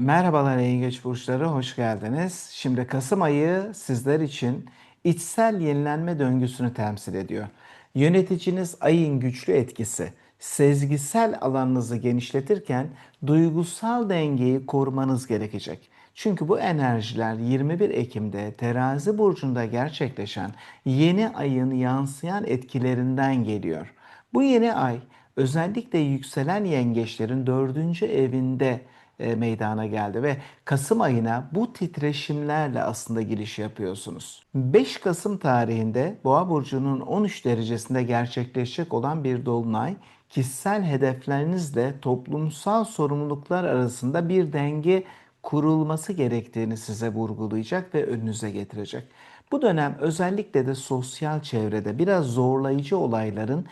Merhabalar yengeç burçları, hoş geldiniz. Şimdi Kasım ayı sizler için içsel yenilenme döngüsünü temsil ediyor. Yöneticiniz ayın güçlü etkisi, sezgisel alanınızı genişletirken duygusal dengeyi korumanız gerekecek. Çünkü bu enerjiler 21 Ekim'de terazi burcunda gerçekleşen yeni ayın yansıyan etkilerinden geliyor. Bu yeni ay özellikle yükselen yengeçlerin dördüncü evinde e, meydana geldi ve Kasım ayına bu titreşimlerle aslında giriş yapıyorsunuz. 5 Kasım tarihinde Boğa burcunun 13 derecesinde gerçekleşecek olan bir dolunay kişisel hedeflerinizle toplumsal sorumluluklar arasında bir denge kurulması gerektiğini size vurgulayacak ve önünüze getirecek. Bu dönem özellikle de sosyal çevrede biraz zorlayıcı olayların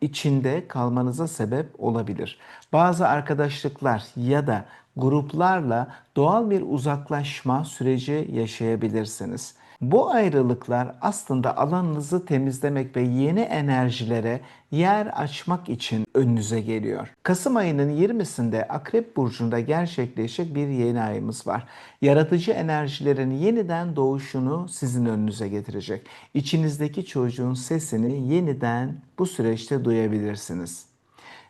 içinde kalmanıza sebep olabilir. Bazı arkadaşlıklar ya da gruplarla doğal bir uzaklaşma süreci yaşayabilirsiniz. Bu ayrılıklar aslında alanınızı temizlemek ve yeni enerjilere yer açmak için önünüze geliyor. Kasım ayının 20'sinde Akrep Burcu'nda gerçekleşecek bir yeni ayımız var. Yaratıcı enerjilerin yeniden doğuşunu sizin önünüze getirecek. İçinizdeki çocuğun sesini yeniden bu süreçte duyabilirsiniz.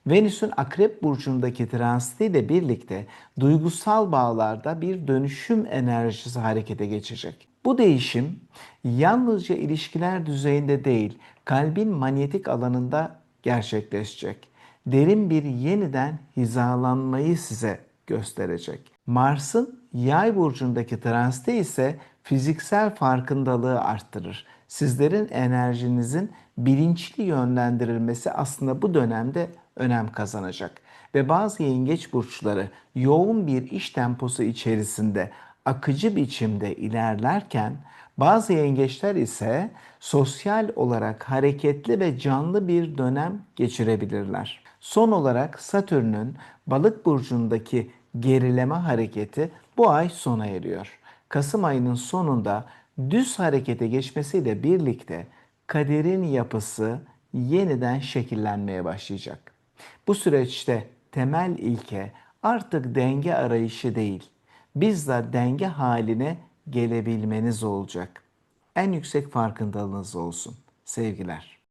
Venüs'ün Akrep burcundaki transitiyle birlikte duygusal bağlarda bir dönüşüm enerjisi harekete geçecek. Bu değişim yalnızca ilişkiler düzeyinde değil, kalbin manyetik alanında gerçekleşecek. Derin bir yeniden hizalanmayı size gösterecek. Mars'ın Yay burcundaki transite ise fiziksel farkındalığı arttırır. Sizlerin enerjinizin bilinçli yönlendirilmesi aslında bu dönemde önem kazanacak. Ve bazı yengeç burçları yoğun bir iş temposu içerisinde akıcı biçimde ilerlerken bazı yengeçler ise sosyal olarak hareketli ve canlı bir dönem geçirebilirler. Son olarak Satürn'ün balık burcundaki gerileme hareketi bu ay sona eriyor. Kasım ayının sonunda düz harekete geçmesiyle birlikte kaderin yapısı yeniden şekillenmeye başlayacak. Bu süreçte temel ilke artık denge arayışı değil, bizzat denge haline gelebilmeniz olacak. En yüksek farkındalığınız olsun. Sevgiler.